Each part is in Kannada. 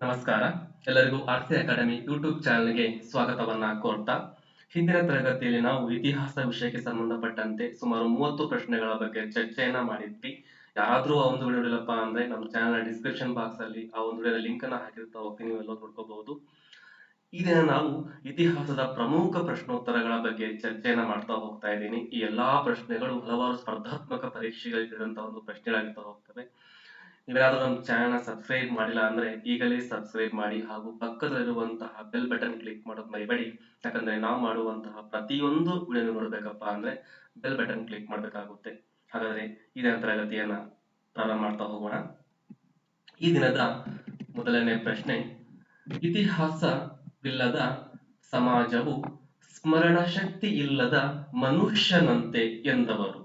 ನಮಸ್ಕಾರ. ಎಲ್ಲರಿಗೂ ಆರ್ಸಿ ಅಕಾಡೆಮಿ ಯೂಟ್ಯೂಬ್ ಚಾನೆಲ್ಗೆ ಸ್ವಾಗತವನ್ನ ಕೋರ್ತಾ. ಹಿಂದಿನ ತರಗತಿಯಲ್ಲಿ ನಾವು ಇತಿಹಾಸ ವಿಷಯಕ್ಕೆ ಸಂಬಂಧಪಟ್ಟಂತೆ ಸುಮಾರು ಮೂವತ್ತು ಪ್ರಶ್ನೆಗಳ ಬಗ್ಗೆ ಚರ್ಚೆಯನ್ನ ಮಾಡಿದ್ವಿ. ಯಾರಾದ್ರೂ ಆ ಒಂದು ವಿಡಿಯೋ ಇಲ್ಲಪ್ಪ ಅಂದ್ರೆ ನಮ್ಮ ಚಾನೆಲ್ ಡಿಸ್ಕ್ರಿಪ್ಷನ್ ಬಾಕ್ಸ್ ಅಲ್ಲಿ ಆ ಒಂದು ವಿಡಿಯೋದ ಲಿಂಕ್ ಅನ್ನ ಹಾಕಿರ್ತಾ ಹೋಗ್ತೀನಿ ನೀವೆಲ್ಲ ನೋಡ್ಕೋಬಹುದು. ಈ ದಿನ ನಾವು ಇತಿಹಾಸದ ಪ್ರಮುಖ ಪ್ರಶ್ನೋತ್ತರಗಳ ಬಗ್ಗೆ ಚರ್ಚೆಯನ್ನ ಮಾಡ್ತಾ ಹೋಗ್ತಾ ಇದ್ದೀನಿ. ಈ ಎಲ್ಲಾ ಪ್ರಶ್ನೆಗಳು ಹಲವಾರು ಸ್ಪರ್ಧಾತ್ಮಕ ಪರೀಕ್ಷೆಗಳಿಗೆ ಇರುವಂತಹ ಒಂದು ಪ್ರಶ್ನೆಗಳಾಗಿರ್ತಾ ಹೋಗ್ತವೆ. ನೀವೇನಾದ್ರೂ ನಮ್ಮ ಚಾನೆಲ್ ಸಬ್ಸ್ಕ್ರೈಬ್ ಮಾಡಿಲ್ಲ ಅಂದ್ರೆ ಈಗಲೇ ಸಬ್ಸ್ಕ್ರೈಬ್ ಮಾಡಿ ಹಾಗೂ ಪಕ್ಕದಲ್ಲಿರುವಂತಹ ಬೆಲ್ ಬಟನ್ ಕ್ಲಿಕ್ ಮಾಡೋದು ಮರಿಬೇಡಿ. ಯಾಕಂದ್ರೆ ನಾವು ಮಾಡುವಂತಹ ಪ್ರತಿಯೊಂದು ವಿಡಿಯೋ ನೋಡ್ಬೇಕಪ್ಪ ಅಂದ್ರೆ ಬೆಲ್ ಬಟನ್ ಕ್ಲಿಕ್ ಮಾಡ್ಬೇಕಾಗುತ್ತೆ. ಹಾಗಾದ್ರೆ ದಿನ ತರಗತಿಯನ್ನ ಪ್ರಾರಂಭ ಮಾಡ್ತಾ ಹೋಗೋಣ. ಈ ದಿನದ ಮೊದಲನೇ ಪ್ರಶ್ನೆ, ಇತಿಹಾಸವಿಲ್ಲದ ಸಮಾಜವು ಸ್ಮರಣ ಶಕ್ತಿ ಇಲ್ಲದ ಮನುಷ್ಯನಂತೆ ಎಂದವರು.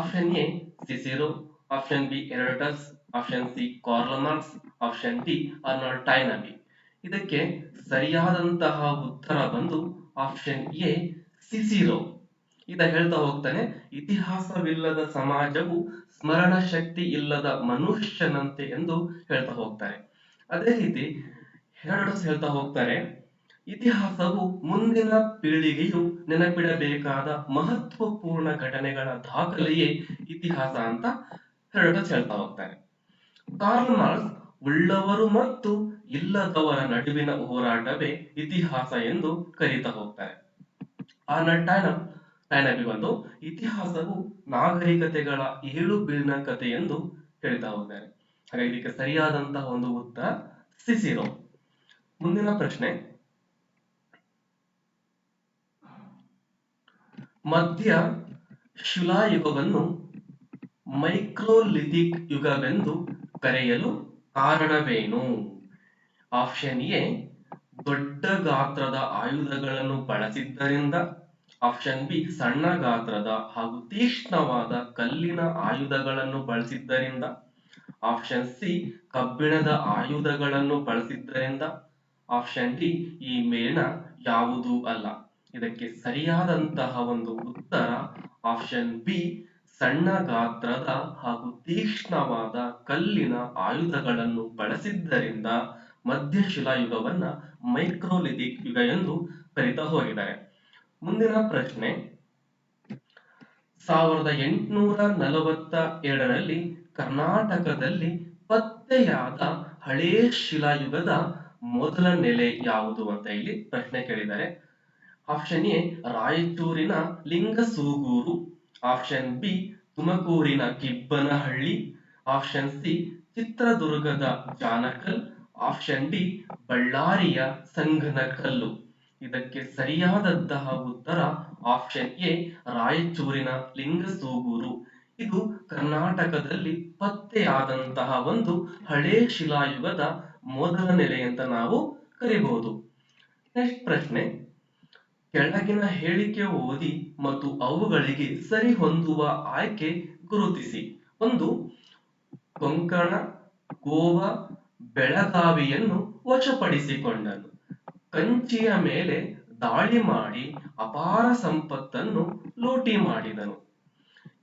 Option A Cicero option B Herodotus option C Karl Marx option D Arnold Toynbee ಇದಕ್ಕೆ ಸರಿಯಾದಂತಹ ಉತ್ತರ ಬಂದು ಆಪ್ಷನ್ ಎ ಸಿಸಿರೋ ಇದ ಹೇಳ್ತಾ ಹೋಗ್ತಾನೆ, ಇತಿಹಾಸವಿಲ್ಲದ ಸಮಾಜವು ಸ್ಮರಣ ಶಕ್ತಿ ಇಲ್ಲದ ಮನುಷ್ಯನಂತೆ ಎಂದು ಹೇಳ್ತಾ ಹೋಗ್ತಾರೆ. ಅದೇ ರೀತಿ ಹೆರೋಡಸ್ ಹೇಳ್ತಾ ಹೋಗ್ತಾರೆ, ಇತಿಹಾಸವು ಮುಂದಿನ ಪೀಳಿಗೆಯು ನೆನಪಿಡಬೇಕಾದ ಮಹತ್ವಪೂರ್ಣ ಘಟನೆಗಳ ದಾಖಲೆಯೇ ಇತಿಹಾಸ ಅಂತ ಹೆರೋಡಸ್ ಹೇಳ್ತಾ ಹೋಗ್ತಾರೆ. ಕಾರ್ಲ್ ಮಾರ್ಕ್ಸ್ ಉಳ್ಳವರು ಮತ್ತು ಇಲ್ಲದವರ ನಡುವಿನ ಹೋರಾಟವೇ ಇತಿಹಾಸ ಎಂದು ಕರೀತಾ ಹೋಗ್ತಾರೆ. ಆನಲ್ಡ್ ಟ್ಯಾನಪ್ ಟೈನಬಿ ಬಂದು ಇತಿಹಾಸವು ನಾಗರಿಕತೆಗಳ ಏಳು ಬೀಳಿನ ಕಥೆ ಎಂದು ಹೇಳ್ತಾ ಹೋಗ್ತಾರೆ. ಹಾಗಾಗಿ ಇದಕ್ಕೆ ಸರಿಯಾದಂತಹ ಒಂದು ಉತ್ತರ ಸಿಸಿರೋ. ಮುಂದಿನ ಪ್ರಶ್ನೆ. ಮಧ್ಯ ಶಿಲಾಯುಗವನ್ನು ಮೈಕ್ರೋಲಿಥಿಕ್ ಯುಗವೆಂದು ಕರೆಯಲು ಕಾರಣವೇನು? ಆಪ್ಷನ್ ಎ, ದೊಡ್ಡ ಗಾತ್ರದ ಆಯುಧಗಳನ್ನು ಬಳಸಿದ್ದರಿಂದ. ಆಪ್ಷನ್ ಬಿ, ಸಣ್ಣ ಗಾತ್ರದ ಹಾಗೂ ತೀಕ್ಷ್ಣವಾದ ಕಲ್ಲಿನ ಆಯುಧಗಳನ್ನು ಬಳಸಿದ್ದರಿಂದ. ಆಪ್ಷನ್ ಸಿ, ಕಬ್ಬಿಣದ ಆಯುಧಗಳನ್ನು ಬಳಸಿದ್ದರಿಂದ. ಆಪ್ಷನ್ ಡಿ, ಈ ಮೇಲಿನ ಯಾವುದೂ ಅಲ್ಲ. ಇದಕ್ಕೆ ಸರಿಯಾದಂತಹ ಒಂದು ಉತ್ತರ ಆಪ್ಷನ್ ಬಿ ಸಣ್ಣ ಗಾತ್ರದ ಹಾಗೂ ತೀಕ್ಷ್ಣವಾದ ಕಲ್ಲಿನ ಆಯುಧಗಳನ್ನು ಬಳಸಿದ್ದರಿಂದ ಮಧ್ಯಶಿಲಾಯುಗವನ್ನ ಮೈಕ್ರೋಲಿಥಿಕ್ ಯುಗ ಎಂದು ಕರೀತಾ ಹೋಗಿದ್ದಾರೆ. ಮುಂದಿನ ಪ್ರಶ್ನೆ, ಸಾವಿರದ ಎಂಟುನೂರ ನಲವತ್ತ ಎರಡರಲ್ಲಿ ಕರ್ನಾಟಕದಲ್ಲಿ ಪತ್ತೆಯಾದ ಹಳೇ ಶಿಲಾಯುಗದ ಮೊದಲ ನೆಲೆ ಯಾವುದು ಅಂತ ಇಲ್ಲಿ ಪ್ರಶ್ನೆ ಕೇಳಿದ್ದಾರೆ. ಆಪ್ಷನ್ ಎ, ರಾಯಚೂರಿನ ಲಿಂಗಸೂಗೂರು. ಆಪ್ಷನ್ ಬಿ ತುಮಕೂರಿನ ಕಿಬ್ಬನಹಳ್ಳಿ. ಆಪ್ಷನ್ ಸಿ ಚಿತ್ರದುರ್ಗದ ಜಾನಕಲ್. ಆಪ್ಷನ್ ಡಿ ಬಳ್ಳಾರಿಯ ಸಂಗನಕಲ್ಲು. ಇದಕ್ಕೆ ಸರಿಯಾದಂತಹ ಉತ್ತರ ಆಪ್ಷನ್ ಎ ರಾಯಚೂರಿನ ಲಿಂಗಸೂಗೂರು. ಇದು ಕರ್ನಾಟಕದಲ್ಲಿ ಪತ್ತೆಯಾದಂತಹ ಒಂದು ಹಳೇ ಶಿಲಾಯುಗದ ಮೊದಲ ನೆಲೆ ಅಂತ ನಾವು ಕರಿಬಹುದು ನೆಕ್ಸ್ಟ್ ಪ್ರಶ್ನೆ. ಕೆಳಗಿನ ಹೇಳಿಕೆ ಓದಿ ಮತ್ತು ಅವುಗಳಿಗೆ ಸರಿ ಹೊಂದುವ ಆಯ್ಕೆ ಗುರುತಿಸಿ. ಒಂದು, ಕೊಂಕಣ, ಗೋವಾ, ಬೆಳಗಾವಿಯನ್ನು ವಶಪಡಿಸಿಕೊಂಡನು. ಕಂಚಿಯ ಮೇಲೆ ದಾಳಿ ಮಾಡಿ ಅಪಾರ ಸಂಪತ್ತನ್ನು ಲೂಟಿ ಮಾಡಿದನು.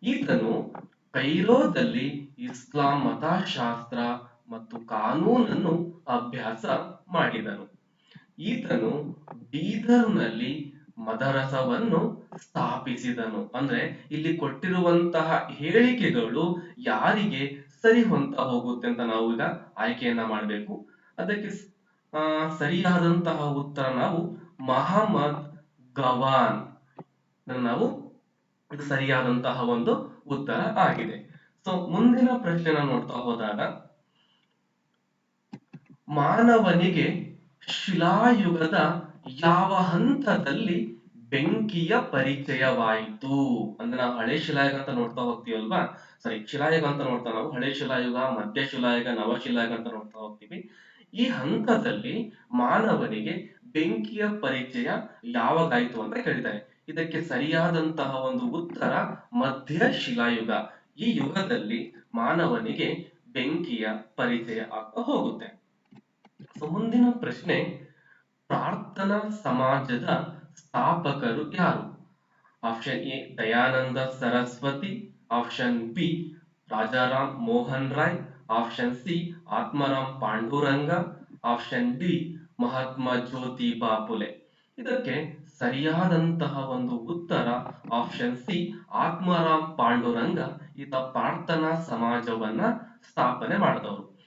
ಈತನು ಕೈರೋದಲ್ಲಿ ಇಸ್ಲಾಂ ಮತಶಾಸ್ತ್ರ ಮತ್ತು ಕಾನೂನನ್ನು ಅಭ್ಯಾಸ ಮಾಡಿದನು. ಈತನು ಬೀದರ್ನಲ್ಲಿ ಮದರಸವನ್ನು ಸ್ಥಾಪಿಸಿದನು. ಅಂದ್ರೆ ಇಲ್ಲಿ ಕೊಟ್ಟಿರುವಂತಹ ಹೇಳಿಕೆಗಳು ಯಾರಿಗೆ ಸರಿ ಹೊಂತ ಹೋಗುತ್ತೆ ಅಂತ ನಾವು ಈಗ ಆಯ್ಕೆಯನ್ನ ಮಾಡಬೇಕು. ಅದಕ್ಕೆ ಸರಿಯಾದಂತಹ ಉತ್ತರ ನಾವು ಮಹಮ್ಮದ್ ಗವಾನ್. ನಾವು ಇದು ಸರಿಯಾದಂತಹ ಒಂದು ಉತ್ತರ ಆಗಿದೆ. ಸೊ ಮುಂದಿನ ಪ್ರಶ್ನೆನ ನೋಡ್ತಾ ಹೋದಾಗ ಮಾನವನಿಗೆ ಶಿಲಾಯುಗದ ಯಾವ ಹಂತದಲ್ಲಿ ಬೆಂಕಿಯ ಪರಿಚಯವಾಯಿತು? ಅಂದ್ರೆ ನಾವು ಹಳೆ ಶಿಲಾಯುಗ ಅಂತ ನೋಡ್ತಾ ಹೋಗ್ತೀವಲ್ವಾ? ಸರಿ, ಶಿಲಾಯುಗ ಅಂತ ನೋಡ್ತಾ ನಾವು ಹಳೆ ಶಿಲಾಯುಗ, ಮಧ್ಯ ಶಿಲಾಯುಗ, ನವ ಶಿಲಾಯುಗ ಅಂತ ನೋಡ್ತಾ ಹೋಗ್ತೀವಿ. ಈ ಹಂತದಲ್ಲಿ ಮಾನವನಿಗೆ ಬೆಂಕಿಯ ಪರಿಚಯ ಯಾವಾಗಾಯ್ತು ಅಂತ ಕೇಳಿದ್ದಾರೆ. ಇದಕ್ಕೆ ಸರಿಯಾದಂತಹ ಒಂದು ಉತ್ತರ ಮಧ್ಯ ಶಿಲಾಯುಗ. ಈ ಯುಗದಲ್ಲಿ ಮಾನವನಿಗೆ ಬೆಂಕಿಯ ಪರಿಚಯ ಆಗ್ತಾ ಹೋಗುತ್ತೆ. ಸೊ ಮುಂದಿನ ಪ್ರಶ್ನೆ, ಪ್ರಾರ್ಥನಾ ಸಮಾಜದ ಸ್ಥಾಪಕರು ಯಾರು? Option A, Dayananda Saraswati. Option B, Rajaram Mohan Roy. Option C, Atmaram Panduranga. Option D, Mahatma Jyoti Bapule ಇದಕ್ಕೆ ಸರಿಯಾದಂತಹ ಒಂದು ಉತ್ತರ ಆಪ್ಷನ್ ಸಿ, ಆತ್ಮರಾಮ್ ಪಾಂಡುರಂಗ. ಈತ ಪ್ರಾರ್ಥನಾ ಸಮಾಜವನ್ನ ಸ್ಥಾಪನೆ ಮಾಡಿದವರು.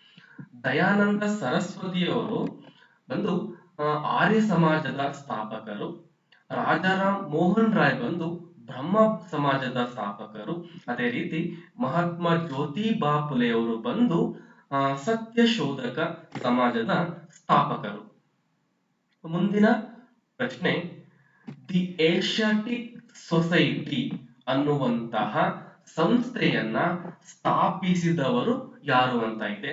ದಯಾನಂದ ಸರಸ್ವತಿಯವರು ಬಂದು ಆರ್ಯ ಸಮಾಜದ ಸ್ಥಾಪಕರು ರಾಜಾರಾಮ್ ಮೋಹನ್ ರಾಯ್ ಬಂದು ಬ್ರಹ್ಮ ಸಮಾಜದ ಸ್ಥಾಪಕರು ಅದೇ ರೀತಿ ಮಹಾತ್ಮ ಜ್ಯೋತಿಬಾ ಫುಲೆಯವರು ಬಂದು ಆ, ಸತ್ಯಶೋಧಕ ಸಮಾಜದ ಸ್ಥಾಪಕರು. ಮುಂದಿನ ಪ್ರಶ್ನೆ ದಿ ಏಷ್ಯಾಟಿಕ್ ಸೊಸೈಟಿ ಅನ್ನುವಂತಹ ಸಂಸ್ಥೆಯನ್ನ ಸ್ಥಾಪಿಸಿದವರು ಯಾರು ಅಂತ ಇದೆ.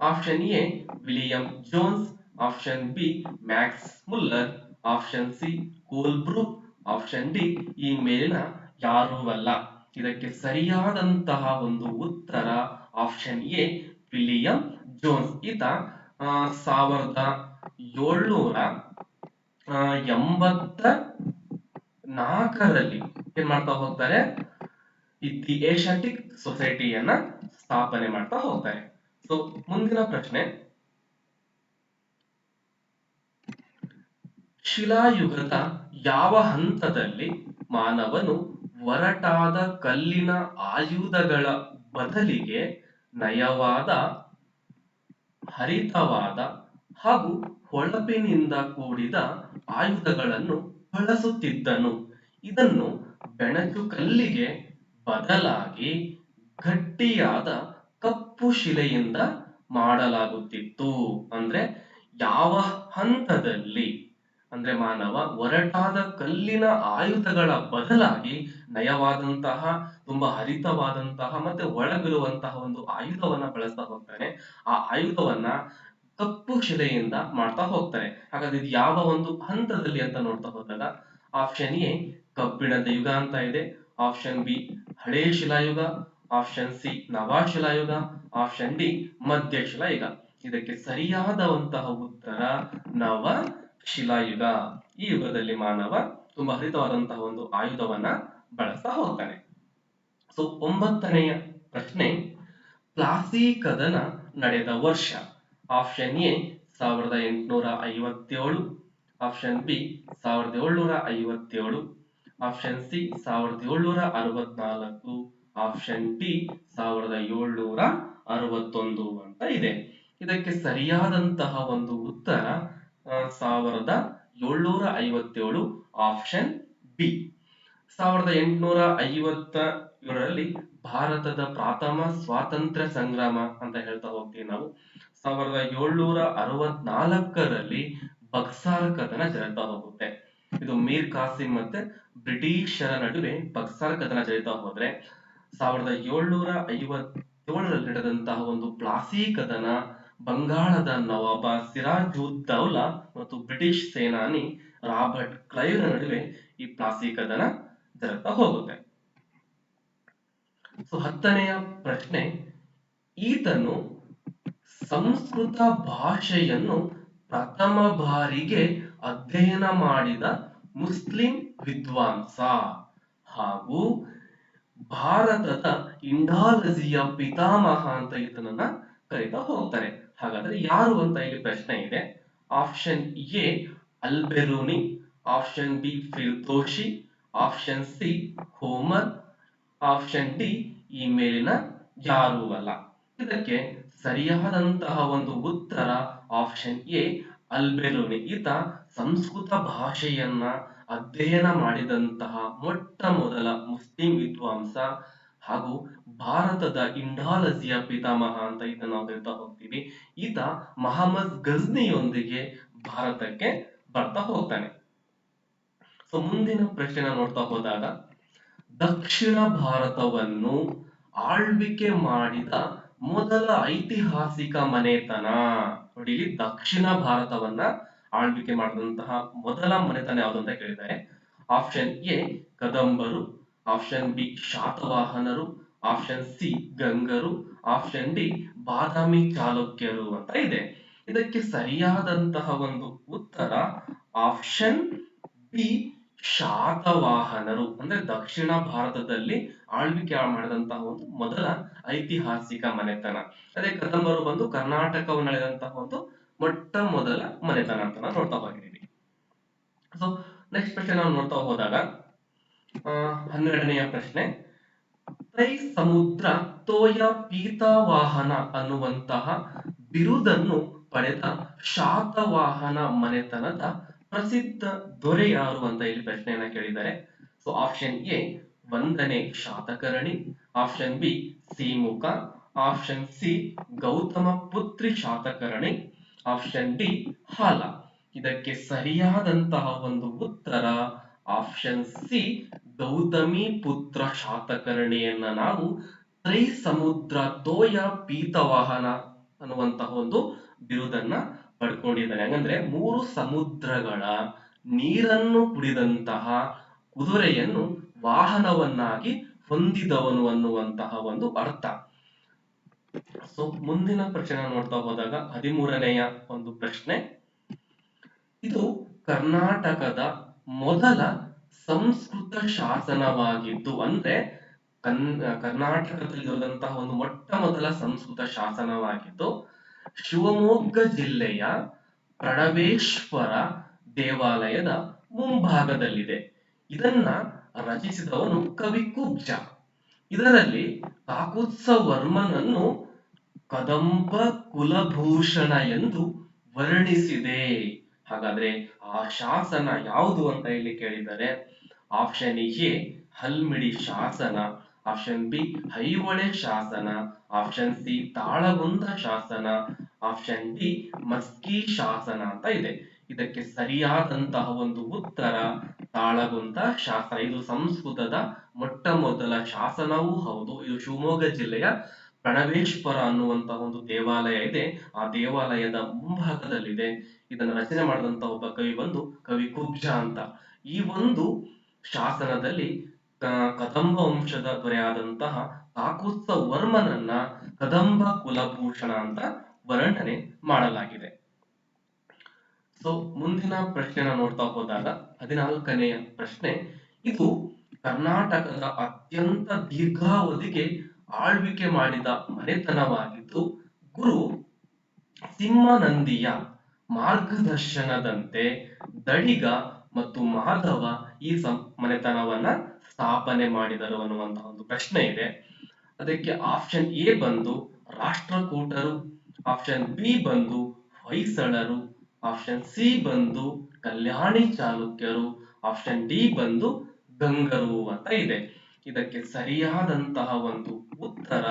Option A William Jones option B Max Muller option C Colebrooke option D ಈ ಮೇಲಿನ ಯಾರೂ ಅಲ್ಲ. ಇದಕ್ಕೆ ಸರಿಯಾದಂತಹ ಒಂದು ಉತ್ತರ ಆಪ್ಷನ್ ಎ ವಿಲಿಯಂ ಜೋನ್ಸ್ ಈತ ಸಾವಿರದ ಏಳ್ನೂರ ಎಂಬತ್ತ ನಾಲ್ಕರಲ್ಲಿ ಏನ್ ಮಾಡ್ತಾ ಹೋಗ್ತಾರೆ? ಈ ದಿ ಏಷ್ಯಾಟಿಕ್ ಸೊಸೈಟಿಯನ್ನ ಸ್ಥಾಪನೆ ಮಾಡ್ತಾ ಹೋಗ್ತಾರೆ. ಸೊ ಮುಂದಿನ ಪ್ರಶ್ನೆ. ಶಿಲಾಯುಗದ ಯಾವ ಹಂತದಲ್ಲಿ ಮಾನವನು ಒರಟಾದ ಕಲ್ಲಿನ ಆಯುಧಗಳ ಬದಲಿಗೆ ನಯವಾದ, ಹರಿತವಾದ ಹಾಗೂ ಹೊಳಪಿನಿಂದ ಕೂಡಿದ ಆಯುಧಗಳನ್ನು ಬಳಸುತ್ತಿದ್ದನು? ಇದನ್ನು ಬೆಣಚು ಕಲ್ಲಿಗೆ ಬದಲಾಗಿ ಗಟ್ಟಿಯಾದ ಕಪ್ಪು ಶಿಲೆಯಿಂದ ಮಾಡಲಾಗುತ್ತಿತ್ತು. ಅಂದ್ರೆ ಯಾವ ಹಂತದಲ್ಲಿ? ಅಂದ್ರೆ ಮಾನವ ಒರಟಾದ ಕಲ್ಲಿನ ಆಯುಧಗಳ ಬದಲಾಗಿ ನಯವಾದಂತಹ, ತುಂಬಾ ಹರಿತವಾದಂತಹ ಮತ್ತೆ ಒಳಗಿರುವಂತಹ ಒಂದು ಆಯುಧವನ್ನ ಬಳಸ್ತಾ ಹೋಗ್ತಾನೆ. ಆ ಆಯುಧವನ್ನ ಕಪ್ಪು ಶಿಲೆಯಿಂದ ಮಾಡ್ತಾ ಹೋಗ್ತಾರೆ ಹಾಗಾದ್ರೆ ಇದು ಯಾವ ಒಂದು ಹಂತದಲ್ಲಿ ಅಂತ ನೋಡ್ತಾ ಹೋದಾಗ ಆಪ್ಷನ್ ಎ ಕಬ್ಬಿಣದ ಯುಗ ಅಂತ ಇದೆ. ಆಪ್ಷನ್ ಬಿ ಹಳೆ ಶಿಲಾಯುಗ. ಆಪ್ಷನ್ ಸಿ ನವ ಶಿಲಾಯುಗ. ಆಪ್ಷನ್ ಡಿ ಮಧ್ಯ ಶಿಲಾಯುಗ. ಇದಕ್ಕೆ ಸರಿಯಾದವಂತಹ ಉತ್ತರ ನವ ಶಿಲಾಯುಗ. ಈ ಯುಗದಲ್ಲಿ ಮಾನವ ತುಂಬಾ ಹರಿತವಾದಂತಹ ಒಂದು ಆಯುಧವನ್ನ ಬಳಸ್ತಾ ಹೋಗ್ತಾನೆ. ಸೊ ಒಂಬತ್ತನೆಯ ಪ್ರಶ್ನೆ, ಪ್ಲಾಸಿ ಕದನ ನಡೆದ ವರ್ಷ. ಆಪ್ಷನ್ ಎ ಸಾವಿರದ ಎಂಟುನೂರ ಐವತ್ತೇಳು. ಆಪ್ಷನ್ ಬಿ ಸಾವಿರದ ಏಳ್ನೂರ ಐವತ್ತೇಳು. ಆಪ್ಷನ್ ಸಿ ಸಾವಿರದ ಏಳ್ನೂರ ಅರವತ್ನಾಲ್ಕು. ಆಪ್ಷನ್ ಬಿ ಸಾವಿರದ ಏಳ್ನೂರ ಅರವತ್ತೊಂದು ಅಂತ ಇದೆ. ಇದಕ್ಕೆ ಸರಿಯಾದಂತಹ ಒಂದು ಉತ್ತರ ಸಾವಿರದ ಏಳ್ನೂರ ಐವತ್ತೇಳು ಆಪ್ಷನ್ ಬಿ ಸಾವಿರದ ಎಂಟುನೂರ ಐವತ್ತ ಏಳರಲ್ಲಿ ಭಾರತದ ಪ್ರಥಮ ಸ್ವಾತಂತ್ರ್ಯ ಸಂಗ್ರಾಮ ಅಂತ ಹೇಳ್ತಾ ಹೋಗ್ತೀವಿ ನಾವು. ಸಾವಿರದ ಏಳ್ನೂರ ಅರವತ್ನಾಲ್ಕರಲ್ಲಿ ಬಕ್ಸಾರ್ ಕದನ ಜರುಗ್ತಾ ಹೋಗುತ್ತೆ. ಇದು ಮೀರ್ ಕಾಸಿಂ ಮತ್ತೆ ಬ್ರಿಟಿಷರ ನಡುವೆ ಬಕ್ಸಾರ್ ಕದನ ಜರಿತಾ ಹೋದ್ರೆ ಸಾವಿರದ ಏಳ್ನೂರ ಐವತ್ತೇಳರಲ್ಲಿ ನಡೆದಂತಹ ಒಂದು ಪ್ಲಾಸಿ ಕದನ ಬಂಗಾಳದ ನವಾಬ ಸಿರಾಜುದ್ ದೌಲಾ ಮತ್ತು ಬ್ರಿಟಿಷ್ ಸೇನಾನಿ ರಾಬರ್ಟ್ ಕ್ಲೈವ್ ನಡುವೆ ಈ ಪ್ಲಾಸಿ ಕದನ ಜರುಗ್ತಾ ಹೋಗುತ್ತೆ. ಸೊ, ಹತ್ತನೆಯ ಪ್ರಶ್ನೆ, ಈತನು ಸಂಸ್ಕೃತ ಭಾಷೆಯನ್ನು ಪ್ರಥಮ ಬಾರಿಗೆ ಅಧ್ಯಯನ ಮಾಡಿದ ಮುಸ್ಲಿಂ ವಿದ್ವಾಂಸ ಹಾಗೂ ಭಾರತದ ಇಂಡಾಲಜಿಯ ಪಿತಾಮಹ ಅಂತ ಈತನನ್ನ ಕರೀತಾ ಹೋಗ್ತಾರೆ. ಹಾಗಾದ್ರೆ ಯಾರು ಅಂತ ಇಲ್ಲಿ ಪ್ರಶ್ನೆ ಇದೆ? Option A Alberuni option B Firdausi option C Homer option D ಈ ಮೇಲಿನ ಯಾರೂ ಅಲ್ಲ. ಇದಕ್ಕೆ ಸರಿಯಾದಂತಹ ಒಂದು ಉತ್ತರ ಆಪ್ಷನ್ ಎ ಅಲ್ಬೆರೂನಿ ಈತ ಸಂಸ್ಕೃತ ಭಾಷೆಯನ್ನ ಅಧ್ಯಯನ ಮಾಡಿದಂತಹ ಮೊಟ್ಟ ಮೊದಲ ಮುಸ್ಲಿಂ ವಿದ್ವಾಂಸ ಹಾಗೂ ಭಾರತದ ಇಂಡಾಲಜಿಯ ಪಿತಾಮಹ ಅಂತ ಈತ ನಾವು ಹೇಳ್ತಾ ಹೋಗ್ತೀವಿ. ಈತ ಮಹಮ್ಮದ್ ಗಜ್ನಿಯೊಂದಿಗೆ ಭಾರತಕ್ಕೆ ಬರ್ತಾ ಹೋಗ್ತಾನೆ. ಸೊ ಮುಂದಿನ ಪ್ರಶ್ನೆ ನೋಡ್ತಾ ಹೋದಾಗ, ದಕ್ಷಿಣ ಭಾರತವನ್ನು ಆಳ್ವಿಕೆ ಮಾಡಿದ ಮೊದಲ ಐತಿಹಾಸಿಕ ಮನೆತನ, ನೋಡಿ, ದಕ್ಷಿಣ ಭಾರತವನ್ನ ಆಳ್ವಿಕೆ ಮಾಡಿದಂತಹ ಮೊದಲ ಮನೆತನ ಯಾವುದು ಅಂತ ಕೇಳಿದ್ದಾರೆ. ಆಪ್ಷನ್ ಎ ಕದಂಬರು. ಆಪ್ಷನ್ ಬಿ ಶಾತವಾಹನರು. ಆಪ್ಷನ್ ಸಿ ಗಂಗರು. ಆಪ್ಷನ್ ಡಿ ಬಾದಾಮಿ ಚಾಲುಕ್ಯರು ಅಂತ ಇದೆ. ಇದಕ್ಕೆ ಸರಿಯಾದಂತಹ ಒಂದು ಉತ್ತರ ಆಪ್ಷನ್ ಬಿ ಶಾತವಾಹನರು. ಅಂದ್ರೆ ದಕ್ಷಿಣ ಭಾರತದಲ್ಲಿ ಆಳ್ವಿಕೆ ಮಾಡಿದಂತಹ ಒಂದು ಮೊದಲ ಐತಿಹಾಸಿಕ ಮನೆತನ. ಅದೇ ಕದಂಬರು ಬಂದು ಕರ್ನಾಟಕವನ್ನು ಅಳೆದಂತಹ ಒಂದು ಮೊಟ್ಟ ಮೊದಲ ಮನೆತನ ಅಂತ ನಾವು ನೋಡ್ತಾ ಹೋಗಿದ್ದೀವಿ. ಸೊ ನೆಕ್ಸ್ಟ್ ಪ್ರಶ್ನೆ ನಾವು ನೋಡ್ತಾ ಹೋದಾಗ ಹನ್ನೆರಡನೆಯ ಪ್ರಶ್ನೆ. ತ್ರೈ ಸಮುದ್ರ ತೋಯ ಪೀತವಾಹನ ಅನ್ನುವಂತಹ ಬಿರುದನ್ನು ಪಡೆದ ಶಾತವಾಹನ ಮನೆತನದ ಪ್ರಸಿದ್ಧ ದೊರೆ ಯಾರು ಅಂತ ಇಲ್ಲಿ ಪ್ರಶ್ನೆಯನ್ನ ಕೇಳಿದ್ದಾರೆ. ಸೊ ಆಪ್ಷನ್ ಎ ವಂದನೆ Satakarni. Option B Simuka option C Gautama Putri Satakarni. Option D ಹಾಲ. ಇದಕ್ಕೆ ಸರಿಯಾದಂತಹ ಒಂದು ಉತ್ತರ. ಆಪ್ಷನ್ ಸಿ ಗೌತಮಿ ಪುತ್ರ ಶಾತಕರ್ಣಿಯನ್ನ ನಾವು ತ್ರೈ ಸಮುದ್ರ ತೋಯ ಪೀತವಾಹನ ಅನ್ನುವಂತಹ ಒಂದು ಬಿರುದನ್ನ ಪಡ್ಕೊಂಡಿದ್ದಾನೆ ಹಂಗಂದ್ರೆ ಮೂರು ಸಮುದ್ರಗಳ ನೀರನ್ನು ಕುಡಿದಂತಹ ಕುದುರೆಯನ್ನು ವಾಹನವನ್ನಾಗಿ ಹೊಂದಿದವನು ಅನ್ನುವಂತಹ ಒಂದು ಅರ್ಥ. ಸೊ ಮುಂದಿನ ಪ್ರಶ್ನೆ ನೋಡ್ತಾ ಹೋದಾಗ ಹದಿಮೂರನೆಯ ಒಂದು ಪ್ರಶ್ನೆ. ಇದು ಕರ್ನಾಟಕದ ಮೊದಲ ಸಂಸ್ಕೃತ ಶಾಸನವಾಗಿದ್ದು, ಅಂದ್ರೆ ಕನ್, ಕರ್ನಾಟಕದಲ್ಲಿರುವಂತಹ ಒಂದು ಮೊಟ್ಟ ಮೊದಲ ಸಂಸ್ಕೃತ ಶಾಸನವಾಗಿದ್ದು, ಶಿವಮೊಗ್ಗ ಜಿಲ್ಲೆಯ ಪ್ರಣವೇಶ್ವರ ದೇವಾಲಯದ ಮುಂಭಾಗದಲ್ಲಿದೆ. ಇದನ್ನ ರಚಿಸಿದವನು ಕವಿ ಕುಬ್ಜ. ಇದರಲ್ಲಿ ಕಾಕುತ್ಸವರ್ಮನನ್ನು ಕದಂಬ ಕುಲಭೂಷಣ ಎಂದು ವರ್ಣಿಸಿದೆ. ಹಾಗಾದ್ರೆ ಆ ಶಾಸನ ಯಾವುದು ಅಂತ ಇಲ್ಲಿ ಕೇಳಿದ್ದಾರೆ. ಆಪ್ಷನ್ ಎ ಹಲ್ಮಿಡಿ ಶಾಸನ ಆಪ್ಷನ್ ಬಿ ಐಹೊಳೆ ಶಾಸನ ಆಪ್ಷನ್ ಸಿ ತಾಳಗುಂದ ಶಾಸನ ಆಪ್ಷನ್ ಡಿ ಮಸ್ಕಿ ಶಾಸನ ಅಂತ ಇದೆ. ಇದಕ್ಕೆ ಸರಿಯಾದಂತಹ ಒಂದು ಉತ್ತರ ತಾಳಗುಂದ ಶಾಸನ. ಇದು ಸಂಸ್ಕೃತದ ಮೊಟ್ಟ ಮೊದಲ ಶಾಸನವೂ ಹೌದು. ಇದು ಶಿವಮೊಗ್ಗ ಜಿಲ್ಲೆಯ ಪ್ರಣವೇಶ್ವರ ಅನ್ನುವಂತಹ ಒಂದು ದೇವಾಲಯ ಇದೆ. ಆ ದೇವಾಲಯದ ಮುಂಭಾಗದಲ್ಲಿದೆ. ಇದನ್ನು ರಚನೆ ಮಾಡಿದಂತ ಒಬ್ಬ ಕವಿ ಬಂದು ಕವಿ ಕುಬ್ಜ ಅಂತ. ಈ ಒಂದು ಶಾಸನದಲ್ಲಿ ಕದಂಬ ವಂಶದ ದೊರೆಯಾದಂತಹ ಕಾಕುತ್ಸ ವರ್ಮನನ್ನ ಕದಂಬ ಕುಲಭೂಷಣ ಅಂತ ವರ್ಣನೆ ಮಾಡಲಾಗಿದೆ. ಸೊ ಮುಂದಿನ ಪ್ರಶ್ನೆನ ನೋಡ್ತಾ ಹೋದಾಗ ಹದಿನಾಲ್ಕನೆಯ ಪ್ರಶ್ನೆ. ಇದು ಕರ್ನಾಟಕದ ಅತ್ಯಂತ ದೀರ್ಘಾವಧಿಗೆ ಆಳ್ವಿಕೆ ಮಾಡಿದ ಮನೆತನವಾಗಿದ್ದು ಗುರು ಸಿಂಹನಂದಿಯ ಮಾರ್ಗದರ್ಶನದಂತೆ ದಡಿಗ ಮತ್ತು ಮಾಧವ ಈ ಮನೆತನವನ್ನ ಸ್ಥಾಪನೆ ಮಾಡಿದರು ಅನ್ನುವಂತಹ ಒಂದು ಪ್ರಶ್ನೆ ಇದೆ. ಅದಕ್ಕೆ ಆಪ್ಷನ್ ಎ ಬಂದು ರಾಷ್ಟ್ರಕೂಟರು ಆಪ್ಷನ್ ಬಿ ಬಂದು ಹೊಯ್ಸಳರು ಆಪ್ಷನ್ ಸಿ ಬಂದು ಕಲ್ಯಾಣಿ ಚಾಲುಕ್ಯರು ಆಪ್ಷನ್ ಡಿ ಬಂದು ಗಂಗರು ಅಂತ ಇದೆ. ಇದಕ್ಕೆ ಸರಿಯಾದಂತಹ ಒಂದು ಉತ್ತರ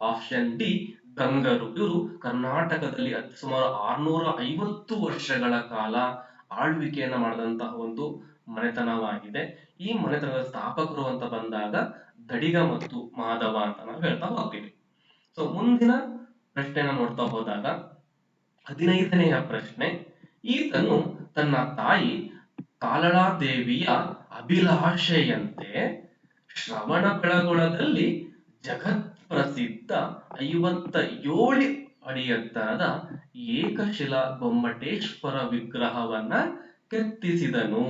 ಆಪ್ಷನ್ ಡಿ, ಗಂಗರು. ಇವರು ಕರ್ನಾಟಕದಲ್ಲಿ ಸುಮಾರು ಆರ್ನೂರ ಐವತ್ತು ವರ್ಷಗಳ ಕಾಲ ಆಳ್ವಿಕೆಯನ್ನ ಮಾಡಿದಂತಹ ಒಂದು ಮನೆತನವಾಗಿದೆ. ಈ ಮನೆತನದ ಸ್ಥಾಪಕರು ಅಂತ ಬಂದಾಗ ದಡಿಗ ಮತ್ತು ಮಾಧವ ಅಂತ ನಾವು ಹೇಳ್ತಾ ಹೋಗ್ತೀವಿ. ಸೊ ಮುಂದಿನ ಪ್ರಶ್ನೆನ ನೋಡ್ತಾ ಹೋದಾಗ ಹದಿನೈದನೆಯ ಪ್ರಶ್ನೆ. ಈತನು ತನ್ನ ತಾಯಿ ಕಾಲಳಾದೇವಿಯ ಅಭಿಲಾಷೆಯಂತೆ ಶ್ರವಣ ಬೆಳಗೊಳದಲ್ಲಿ ಜಗತ್ ಪ್ರಸಿದ್ಧ ಐವತ್ತ ಏಳು ಅಡಿ ಎತ್ತರದ ಏಕಶಿಲಾ ಗೊಮ್ಮಟೇಶ್ವರ ವಿಗ್ರಹವನ್ನ ಕೆತ್ತಿಸಿದನು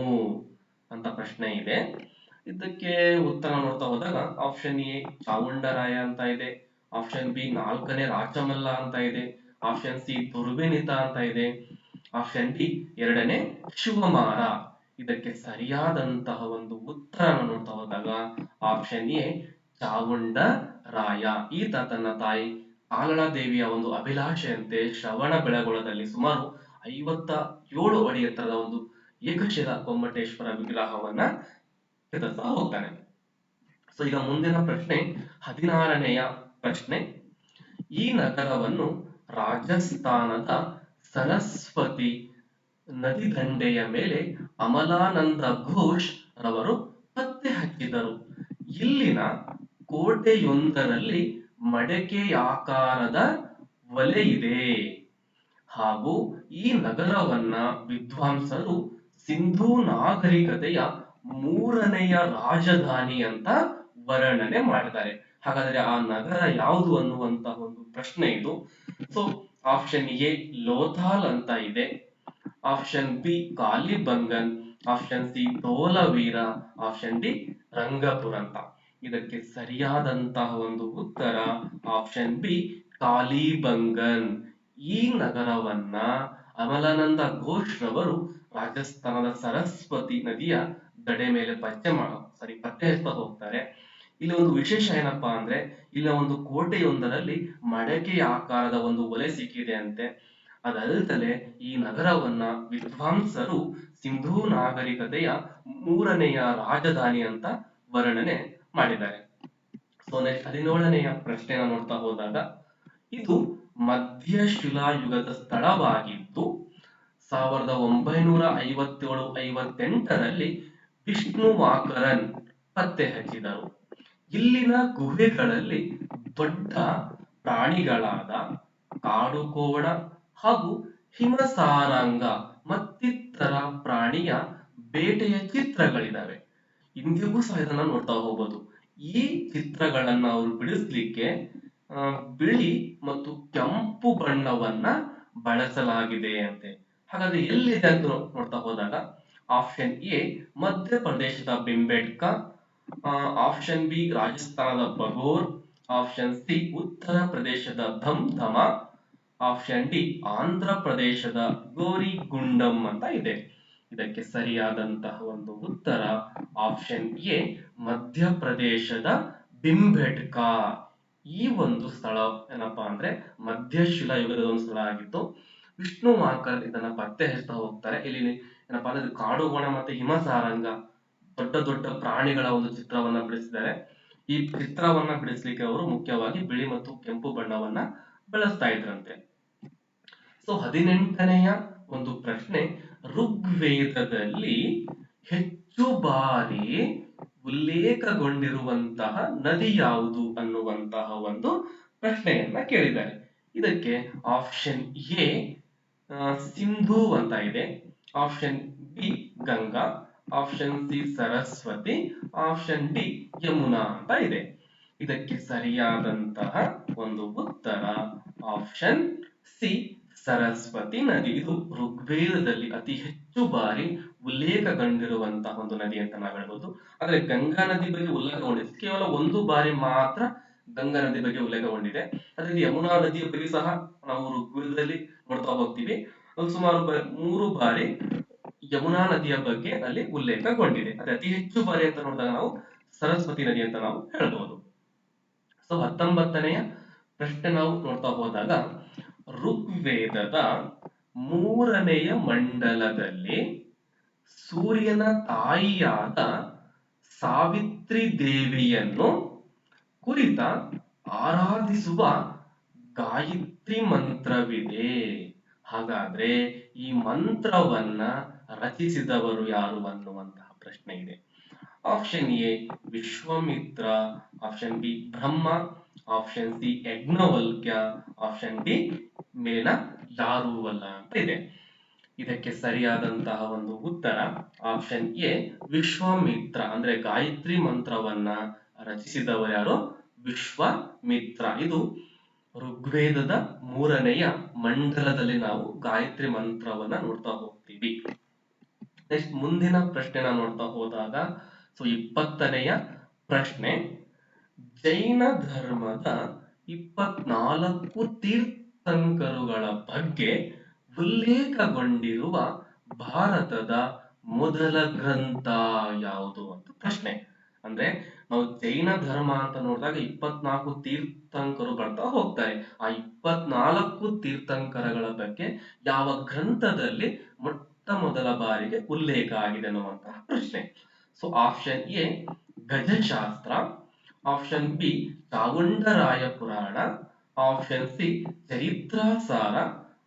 ಅಂತ ಪ್ರಶ್ನೆ ಇದೆ. ಇದಕ್ಕೆ ಉತ್ತರ ನೋಡ್ತಾ ಹೋದಾಗ ಆಪ್ಷನ್ ಎ ಚಾವುಂಡರಾಯ ಅಂತ ಇದೆ ಆಪ್ಷನ್ ಬಿ ನಾಲ್ಕನೇ ರಾಚಮಲ್ಲ ಅಂತ ಇದೆ ಆಪ್ಷನ್ ಸಿ ದುರ್ವಿನಿತ ಅಂತ ಇದೆ ಆಪ್ಷನ್ ಡಿ ಎರಡನೇ ಶಿವಮಾರ. ಇದಕ್ಕೆ ಸರಿಯಾದಂತಹ ಒಂದು ಉತ್ತರ ನೋಡ್ತಾ ಹೋದಾಗ ಆಪ್ಷನ್ ಎ ಚಾವುಂಡ ರಾಯ. ಈತ ತನ್ನ ತಾಯಿ ಆಲಳ ದೇವಿಯ ಒಂದು ಅಭಿಲಾಷೆಯಂತೆ ಶ್ರವಣ ಬೆಳಗೊಳದಲ್ಲಿ ಸುಮಾರು ಐವತ್ತ ಏಳು ಅಡಿ ಎತ್ತರದ ಒಂದು ಏಕಶಿಲ ಗೊಮ್ಮಟೇಶ್ವರ ವಿಗ್ರಹವನ್ನ ಕೆತ್ತಿಸ್ತಾ ಹೋಗ್ತಾನೆ. ಸೊ ಈಗ ಮುಂದಿನ ಪ್ರಶ್ನೆ, ಹದಿನಾರನೆಯ ಪ್ರಶ್ನೆ. ಈ ನಗರವನ್ನು ರಾಜಸ್ಥಾನದ ಸರಸ್ವತಿ ನದಿ ದಂಡೆಯ ಮೇಲೆ ಅಮಲಾನಂದ ಘೋಷ್ ರವರು ಪತ್ತೆ ಹಚ್ಚಿದರು. ಇಲ್ಲಿನ ಕೋಟೆಯೊಂದರಲ್ಲಿ ಮಡಕೆಯಾಕಾರದ ಒಲೆ ಇದೆ. ಹಾಗೂ ಈ ನಗರವನ್ನ ವಿದ್ವಾಂಸರು ಸಿಂಧೂ ನಾಗರಿಕತೆಯ ಮೂರನೆಯ ರಾಜಧಾನಿ ಅಂತ ವರ್ಣನೆ ಮಾಡಿದ್ದಾರೆ. ಹಾಗಾದ್ರೆ ಆ ನಗರ ಯಾವುದು ಅನ್ನುವಂತಹ ಒಂದು ಪ್ರಶ್ನೆ ಇದು. ಸೊ ಆಪ್ಷನ್ ಎ ಲೋಥಾಲ್ ಅಂತ ಇದೆ. Option B Kalibangan option C Dholavira option D Rangpur ಅಂತ ಇದಕ್ಕೆ ಸರಿಯಾದಂತಹ ಒಂದು ಉತ್ತರ. ಆಪ್ಷನ್ ಬಿ ಕಾಲಿಬಂಗನ್ ಈ ನಗರವನ್ನ ಅಮಲಾನಂದ ಘೋಷ್ ರವರು ರಾಜಸ್ಥಾನದ ಸರಸ್ವತಿ ನದಿಯ ದಡೆ ಮೇಲೆ ಪತ್ತೆ ಮಾಡ. ಸರಿ, ಪತ್ತೆ ಹಚ್ತಾ ಹೋಗ್ತಾರೆ. ಇಲ್ಲಿ ಒಂದು ವಿಶೇಷ ಏನಪ್ಪಾ ಅಂದ್ರೆ ಇಲ್ಲಿ ಒಂದು ಕೋಟೆಯೊಂದರಲ್ಲಿ ಮಡಕೆಯ ಆಕಾರದ ಒಂದು ಒಲೆ ಸಿಕ್ಕಿದೆ ಅಂತೆ. ಅದಲ್ಲದೆ ಈ ನಗರವನ್ನ ವಿದ್ವಾಂಸರು ಸಿಂಧೂ ನಾಗರಿಕತೆಯ ಮೂರನೆಯ ರಾಜಧಾನಿ ಅಂತ ವರ್ಣನೆ ಮಾಡಿದ್ದಾರೆ. ಸೊ ನೆಕ್ಸ್ಟ್ ಹದಿನೇಳನೆಯ ಪ್ರಶ್ನೆ ನೋಡ್ತಾ ಹೋದಾಗ, ಇದು ಮಧ್ಯಶಿಲಾಯುಗದ ಸ್ಥಳವಾಗಿದ್ದು, ಸಾವಿರದ ಒಂಬೈನೂರ ಐವತ್ತೇಳು, ಐವತ್ತೆಂಟರಲ್ಲಿ ವಿಷ್ಣುವಾಕರನ್ ಪತ್ತೆ ಹಚ್ಚಿದರು. ಇಲ್ಲಿನ ಗುಹೆಗಳಲ್ಲಿ ದೊಡ್ಡ ಪ್ರಾಣಿಗಳಾದ ಕಾಡುಕೋಣ ಹಾಗೂ ಹಿಮಸಾರಂಗ ಮತ್ತಿತರ ಪ್ರಾಣಿಯ ಬೇಟೆಯ ಚಿತ್ರಗಳಿದಾವೆ ಇಂದಿಗೂ ಸಹ ಇದನ್ನ ನೋಡ್ತಾ ಹೋಗ್ಬೋದು. ಈ ಚಿತ್ರಗಳನ್ನ ಅವರು ಬಿಡಿಸ್ಲಿಕ್ಕೆ ಬಿಳಿ ಮತ್ತು ಕೆಂಪು ಬಣ್ಣವನ್ನ ಬಳಸಲಾಗಿದೆ ಅಂತೆ. ಹಾಗಾದ್ರೆ ಎಲ್ಲಿದೆ ಅಂತ ನೋಡ್ತಾ ಹೋದಾಗ ಆಪ್ಷನ್ ಎ, ಮಧ್ಯಪ್ರದೇಶದ ಬಿಂಬೆಡ್ಕ ಆಪ್ಷನ್ ಬಿ ರಾಜಸ್ಥಾನದ ಬಗೋರ್ ಆಪ್ಷನ್ ಸಿ ಉತ್ತರ ಪ್ರದೇಶದ ಧಮ್ ಧಮ ಆಪ್ಷನ್ ಡಿ ಆಂಧ್ರ ಪ್ರದೇಶದ ಗೋರಿಗುಂಡಂ ಅಂತ ಇದೆ. ಇದಕ್ಕೆ ಸರಿಯಾದಂತಹ ಒಂದು ಉತ್ತರ. ಆಪ್ಷನ್ ಎ ಮಧ್ಯಪ್ರದೇಶದ ಬಿಂಬೆಟ್ಕ ಈ ಒಂದು ಸ್ಥಳ ಏನಪ್ಪಾ ಅಂದ್ರೆ ಮಧ್ಯಶಿಲಾಯುಗದ ಒಂದು ಸ್ಥಳ ಆಗಿತ್ತು. ವಿಷ್ಣು ವಾಕರ್ ಇದನ್ನ ಪತ್ತೆ ಹಚ್ತಾ ಹೋಗ್ತಾರೆ. ಇಲ್ಲಿ ಏನಪ್ಪಾ ಅಂದ್ರೆ ಕಾಡುಗೋಣ ಮತ್ತೆ ಹಿಮಸಾರಂಗ ದೊಡ್ಡ ದೊಡ್ಡ ಪ್ರಾಣಿಗಳ ಒಂದು ಚಿತ್ರವನ್ನ ಬಿಡಿಸಿದ್ದಾರೆ. ಈ ಚಿತ್ರವನ್ನ ಬಿಡಿಸ್ಲಿಕ್ಕೆ ಅವರು ಮುಖ್ಯವಾಗಿ ಬಿಳಿ ಮತ್ತು ಕೆಂಪು ಬಣ್ಣವನ್ನ ಬಳಸ್ತಾ ಇದ್ರಂತೆ. ಸೊ ಹದಿನೆಂಟನೆಯ ಒಂದು ಪ್ರಶ್ನೆ, ಋಗ್ವೇದದಲ್ಲಿ ಹೆಚ್ಚು ಬಾರಿ ಉಲ್ಲೇಖಗೊಂಡಿರುವಂತಹ ನದಿ ಯಾವುದು ಅನ್ನುವಂತಹ ಒಂದು ಪ್ರಶ್ನೆಯನ್ನ ಕೇಳಿದ್ದಾರೆ. ಇದಕ್ಕೆ ಆಪ್ಷನ್ ಎ ಸಿಂಧು ಅಂತ ಇದೆ. Option B, Ganga. Option C, Saraswati. Option D, Yamuna ಅಂತ ಇದೆ. ಇದಕ್ಕೆ ಸರಿಯಾದಂತಹ ಒಂದು ಉತ್ತರ. ಆಪ್ಷನ್ ಸಿ ಸರಸ್ವತಿ ನದಿ ಇದು ಋಗ್ವೇದದಲ್ಲಿ ಅತಿ ಹೆಚ್ಚು ಬಾರಿ ಉಲ್ಲೇಖಗೊಂಡಿರುವಂತಹ ಒಂದು ನದಿ ಅಂತ ನಾವು ಹೇಳ್ಬೋದು. ಆದ್ರೆ ಗಂಗಾ ನದಿ ಬಗ್ಗೆ ಉಲ್ಲೇಖಗೊಂಡಿದೆ ಕೇವಲ ಒಂದು ಬಾರಿ ಮಾತ್ರ ಗಂಗಾ ನದಿ ಬಗ್ಗೆ ಉಲ್ಲೇಖಗೊಂಡಿದೆ ಅದೇ ಯಮುನಾ ನದಿಯ ಬಗ್ಗೆ ಸಹ ನಾವು ಋಗ್ವೇದದಲ್ಲಿ ನೋಡ್ತಾ ಹೋಗ್ತೀವಿ. ಅದು ಸುಮಾರು ಮೂರು ಬಾರಿ ಯಮುನಾ ನದಿಯ ಬಗ್ಗೆ ಅಲ್ಲಿ ಉಲ್ಲೇಖಗೊಂಡಿದೆ. ಅದೇ ಅತಿ ಹೆಚ್ಚು ಬಾರಿ ಅಂತ ನೋಡಿದಾಗ ನಾವು ಸರಸ್ವತಿ ನದಿ ಅಂತ ನಾವು ಹೇಳ್ಬೋದು. ಸೊ ಹತ್ತೊಂಬತ್ತನೆಯ ಪ್ರಶ್ನೆ ನಾವು ನೋಡ್ತಾ ಹೋದಾಗ ಋಗ್ವೇದದ ಮೂರನೆಯ ಮಂಡಲದಲ್ಲಿ ಸೂರ್ಯನ ತಾಯಿಯಾದ ಸಾವಿತ್ರಿ ದೇವಿಯನ್ನು ಕುರಿತ ಆರಾಧಿಸುವ ಗಾಯತ್ರಿ ಮಂತ್ರವಿದೆ. ಹಾಗಾದ್ರೆ ಈ ಮಂತ್ರವನ್ನ ರಚಿಸಿದವರು ಯಾರು ಅನ್ನುವಂತಹ ಪ್ರಶ್ನೆ ಇದೆ. Option A Vishwamitra, option B Brahma option C Yajnavalkya option D ಮೇಲಿನ ದಾರುವಲ್ಲ ಅಂತ ಇದೆ. ಇದಕ್ಕೆ ಸರಿಯಾದಂತಹ ಒಂದು ಉತ್ತರ ಆಪ್ಷನ್ ಎ ವಿಶ್ವಾಮಿತ್ರ, ಅಂದ್ರೆ ಗಾಯತ್ರಿ ಮಂತ್ರವನ್ನ ರಚಿಸಿದವರು ಯಾರು? ವಿಶ್ವಾಮಿತ್ರ. ಇದು ಋಗ್ವೇದದ ಮೂರನೆಯ ಮಂಡಲದಲ್ಲಿ ನಾವು ಗಾಯತ್ರಿ ಮಂತ್ರವನ್ನ ನೋಡ್ತಾ ಹೋಗ್ತೀವಿ. ನೆಕ್ಸ್ಟ್ ಮುಂದಿನ ಪ್ರಶ್ನೆನ ನೋಡ್ತಾ ಹೋದಾಗ ಸೊ ಇಪ್ಪತ್ತನೆಯ ಪ್ರಶ್ನೆ ಜೈನ ಧರ್ಮದ ಇಪ್ಪತ್ನಾಲ್ಕು ತೀರ್ಥಂಕರುಗಳ ಬಗ್ಗೆ ಉಲ್ಲೇಖಗೊಂಡಿರುವ ಭಾರತದ ಮೊದಲ ಗ್ರಂಥ ಯಾವುದು ಅಂತ ಪ್ರಶ್ನೆ. ಅಂದ್ರೆ ನಾವು ಜೈನ ಧರ್ಮ ಅಂತ ನೋಡಿದಾಗ ಇಪ್ಪತ್ನಾಲ್ಕು ತೀರ್ಥಂಕರು ಬರ್ತಾ ಹೋಗ್ತಾರೆ. ಆ ಇಪ್ಪತ್ನಾಲ್ಕು ತೀರ್ಥಂಕರಗಳ ಬಗ್ಗೆ ಯಾವ ಗ್ರಂಥದಲ್ಲಿ ಮೊಟ್ಟ ಮೊದಲ ಬಾರಿಗೆ ಉಲ್ಲೇಖ ಆಗಿದೆ ಅನ್ನುವಂತಹ ಪ್ರಶ್ನೆ. So option A Gajashastra. Option B Chavundaraya Purana option C Charitrasara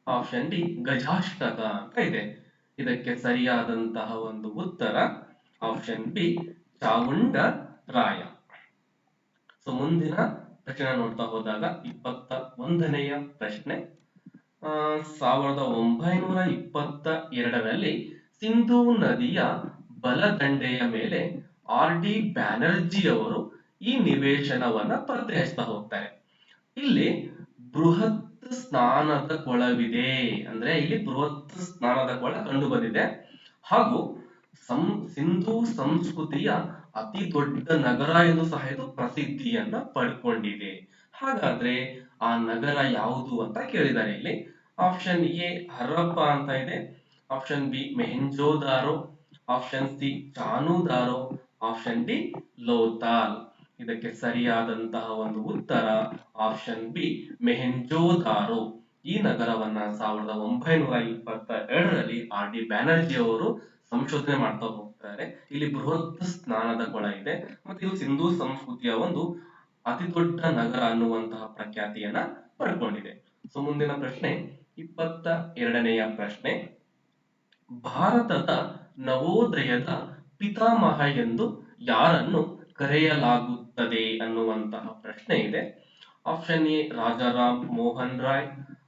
option D Gajashtaka ಅಂತ ಇದೆ. ಇದಕ್ಕೆ ಸರಿಯಾದಂತಹ ಒಂದು ಉತ್ತರ. Option B Chavunda Raya so ಮುಂದಿನ ಪ್ರಶ್ನೆ ನೋಡ್ತಾ ಹೋದಾಗ ಇಪ್ಪತ್ತ ಒಂದನೆಯ ಪ್ರಶ್ನೆ ಸಾವಿರದ ಒಂಬೈನೂರ ಇಪ್ಪತ್ತ ಎರಡರಲ್ಲಿ ಸಿಂಧೂ ನದಿಯ ಬಲದಂಡೆಯ ಮೇಲೆ ಆರ್ ಡಿ ಬ್ಯಾನರ್ಜಿ ಅವರು ಈ ನಿವೇಶನವನ್ನ ಪತ್ತೆ ಹೋಗ್ತಾರೆ. ಇಲ್ಲಿ ಬೃಹತ್ ಸ್ನಾನದ ಕೊಳವಿದೆ ಅಂದ್ರೆ ಇಲ್ಲಿ ಬೃಹತ್ ಸ್ನಾನದ ಕೊಳ ಕಂಡು ಬಂದಿದೆ. ಹಾಗೂ ಸಂ, ಸಿಂಧೂ ಸಂಸ್ಕೃತಿಯ ಅತಿ ದೊಡ್ಡ ನಗರ ಎಂದು ಸಹ ಇದು ಪ್ರಸಿದ್ಧಿಯನ್ನ ಪಡ್ಕೊಂಡಿದೆ. ಹಾಗಾದ್ರೆ ಆ ನಗರ ಯಾವುದು ಅಂತ ಕೇಳಿದ್ದಾರೆ ಇಲ್ಲಿ ಆಪ್ಷನ್ ಎ ಹರಪ್ಪ ಅಂತ ಇದೆ option B Mohenjodaro option C Chanhudaro option D Lothal. ಇದಕ್ಕೆ ಸರಿಯಾದಂತಹ ಒಂದು ಉತ್ತರ ಆಪ್ಷನ್ ಬಿ ಮೆಹೆಂಜೋದಾರೋ. ಈ ನಗರವನ್ನ ಸಾವಿರದ ಒಂಬೈನೂರ ಇಪ್ಪತ್ತ ಎರಡರಲ್ಲಿ ಆರ್ ಡಿ ಬ್ಯಾನರ್ಜಿ ಅವರು ಸಂಶೋಧನೆ ಮಾಡ್ತಾ ಹೋಗ್ತಾರೆ. ಇಲ್ಲಿ ಬೃಹತ್ ಸ್ನಾನದ ಕೊಳ ಇದೆ ಮತ್ತು ಇದು ಸಿಂಧೂ ಸಂಸ್ಕೃತಿಯ ಒಂದು ಅತಿ ದೊಡ್ಡ ನಗರ ಅನ್ನುವಂತಹ ಪ್ರಖ್ಯಾತಿಯನ್ನ ಪಡ್ಕೊಂಡಿದೆ. ಸೊ ಮುಂದಿನ ಪ್ರಶ್ನೆ, ಇಪ್ಪತ್ತ ಎರಡನೆಯ ಪ್ರಶ್ನೆ. ಭಾರತದ ನವೋದಯದ ಪಿತಾಮಹ ಎಂದು ಯಾರನ್ನು ಕರೆಯಲಾಗುತ್ತದೆ ಅನ್ನುವಂತಹ ಪ್ರಶ್ನೆ ಇದೆ. Option A Rajaram Mohan Roy.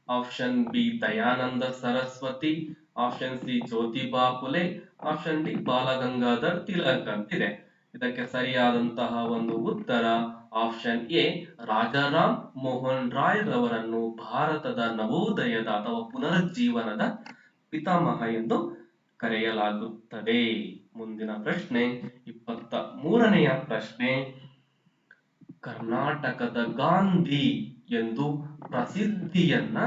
Option B Dayananda Saraswati. Option C Jyotiba Phule. Option D Balagangadhar Tilak ಅಂತಿದೆ. ಇದಕ್ಕೆ ಸರಿಯಾದಂತಹ ಒಂದು ಉತ್ತರ ಆಪ್ಷನ್ ಎ ರಾಜಾರಾಮ್ ಮೋಹನ್ ರಾಯ್ ರವರನ್ನು ಭಾರತದ ನವೋದಯದ ಅಥವಾ ಪುನರುಜ್ಜೀವನದ ಪಿತಾಮಹ ಎಂದು ಕರೆಯಲಾಗುತ್ತದೆ. ಮುಂದಿನ ಪ್ರಶ್ನೆ, ಇಪ್ಪತ್ತ ಮೂರನೆಯ ಪ್ರಶ್ನೆ, ಕರ್ನಾಟಕದ ಗಾಂಧಿ ಎಂದು ಪ್ರಸಿದ್ಧಿಯನ್ನ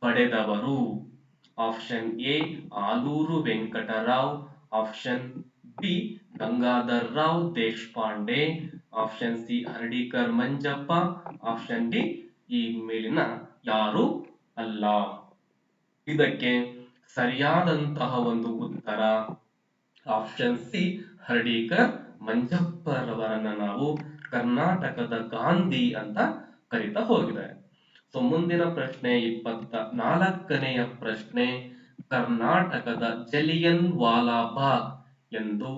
ಪಡೆದವರು. Option A, Aluru Venkatarao. Option B, Gangadhar Rao Deshpande. Option C, Hardikar Manjappa. Option D, ಈ ಮೇಲಿನ ಯಾರು ಅಲ್ಲ. ಇದಕ್ಕೆ ಸರಿಯಾದಂತಹ ಒಂದು ಉತ್ತರ. ಆಪ್ಷನ್ ಸಿ ಹರ್ಡೀಕರ್ ಮಂಜಪ್ಪರವರನ್ನ ನಾವು ಕರ್ನಾಟಕದ ಗಾಂಧಿ ಅಂತ ಕರಿತಾ ಹೋಗಿದೆ ಸೊ ಮುಂದಿನ ಪ್ರಶ್ನೆ, ಇಪ್ಪತ್ತ ನಾಲ್ಕನೆಯ ಪ್ರಶ್ನೆ, ಕರ್ನಾಟಕದ ಜಲಿಯನ್ ವಾಲಾಬಾಗ್ ಎಂದು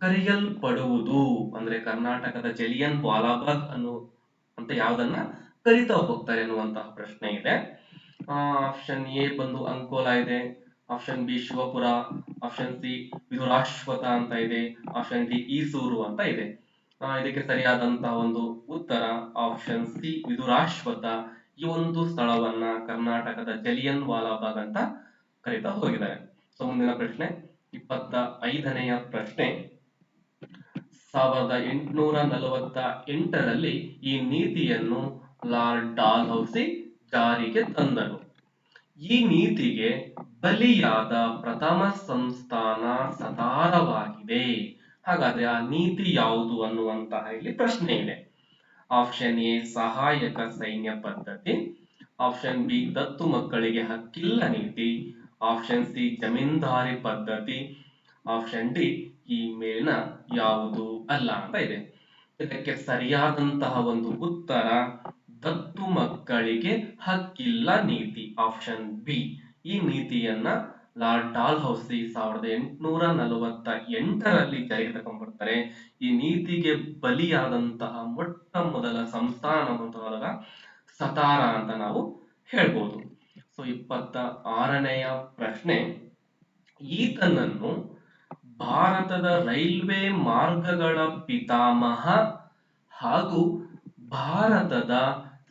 ಕರೆಯಲ್ಪಡುವುದು. ಅಂದ್ರೆ ಕರ್ನಾಟಕದ ಜಲಿಯನ್ ವಾಲಾಬಾಗ್ ಅನ್ನು ಅಂತ ಯಾವ್ದನ್ನ ಕರಿತಾ ಹೋಗ್ತಾರೆ ಎನ್ನುವಂತಹ ಪ್ರಶ್ನೆ ಇದೆ. ಆಪ್ಷನ್ ಎ ಬಂದು ಅಂಕೋಲಾ ಇದೆ. Option B Shivapura option C Vidurashwatha ಅಂತ ಇದೆ. ಆಪ್ಷನ್ ಡಿ ಈಸೂರು ಅಂತ ಇದೆ. ಇದಕ್ಕೆ ಸರಿಯಾದಂತಹ ಒಂದು ಉತ್ತರ. ಆಪ್ಷನ್ ಸಿ ವಿದುರಾಶ್ವತ ಈ ಒಂದು ಸ್ಥಳವನ್ನ ಕರ್ನಾಟಕದ ಜಲಿಯನ್ ವಾಲಾಬಾಗ್ ಅಂತ ಕರೀತಾ ಹೋಗಿದ್ದಾರೆ. ಸೊ ಮುಂದಿನ ಪ್ರಶ್ನೆ, ಇಪ್ಪತ್ತ ಐದನೆಯ ಪ್ರಶ್ನೆ. ಸಾವಿರದ ಎಂಟುನೂರ ನಲವತ್ತ ಎಂಟರಲ್ಲಿ ಈ ನೀತಿಯನ್ನು ಲಾರ್ಡ್ ಡಾಲ್ ಹೌಸಿ ಜಾರಿಗೆ ತಂದರು ಈ ನೀತಿಗೆ ಬಲಿಯಾದ ಪ್ರಥಮ ಸಂಸ್ಥಾನ ಸದಾರವಾಗಿದೆ ಹಾಗಾದ್ರೆ ಆ ನೀತಿ ಯಾವುದು ಅನ್ನುವಂತಹ ಇಲ್ಲಿ ಪ್ರಶ್ನೆ ಇದೆ. ಆಪ್ಷನ್ ಎ ಸಹಾಯಕ ಸೈನ್ಯ ಪದ್ಧತಿ. ಆಪ್ಷನ್ ಬಿ ದತ್ತು ಮಕ್ಕಳಿಗೆ ಹಕ್ಕಿಲ್ಲ ನೀತಿ. ಆಪ್ಷನ್ ಸಿ ಜಮೀನ್ದಾರಿ ಪದ್ಧತಿ. ಆಪ್ಷನ್ ಡಿ ಈ ಮೇಲಿನ ಯಾವುದು ಅಲ್ಲ ಅಂತ ಇದೆ. ಇದಕ್ಕೆ ಸರಿಯಾದಂತಹ ಒಂದು ಉತ್ತರ, ದತ್ತು ಮಕ್ಕಳಿಗೆ ಹಕ್ಕಿಲ್ಲ ನೀತಿ. ಆಪ್ಷನ್ ಬಿ ಈ ನೀತಿಯನ್ನ ಲಾರ್ಡ್ ಡಾಲ್ ಹೌಸಿ ಸಾವಿರದ ಎಂಟುನೂರ ನಲವತ್ತ ಎಂಟರಲ್ಲಿ ಜಾರಿಗೆ ತಗೊಂಡ್ಬರ್ತಾರೆ ಈ ನೀತಿಗೆ ಬಲಿಯಾದಂತಹ ಮೊಟ್ಟ ಮೊದಲ ಸಂಸ್ಥಾನ ಮೊದಲ ಸತಾರ ಅಂತ ನಾವು ಹೇಳ್ಬೋದು. ಸೊ ಇಪ್ಪತ್ತ ಆರನೆಯ ಪ್ರಶ್ನೆ, ಈತನನ್ನು ಭಾರತದ ರೈಲ್ವೆ ಮಾರ್ಗಗಳ ಪಿತಾಮಹ ಹಾಗೂ ಭಾರತದ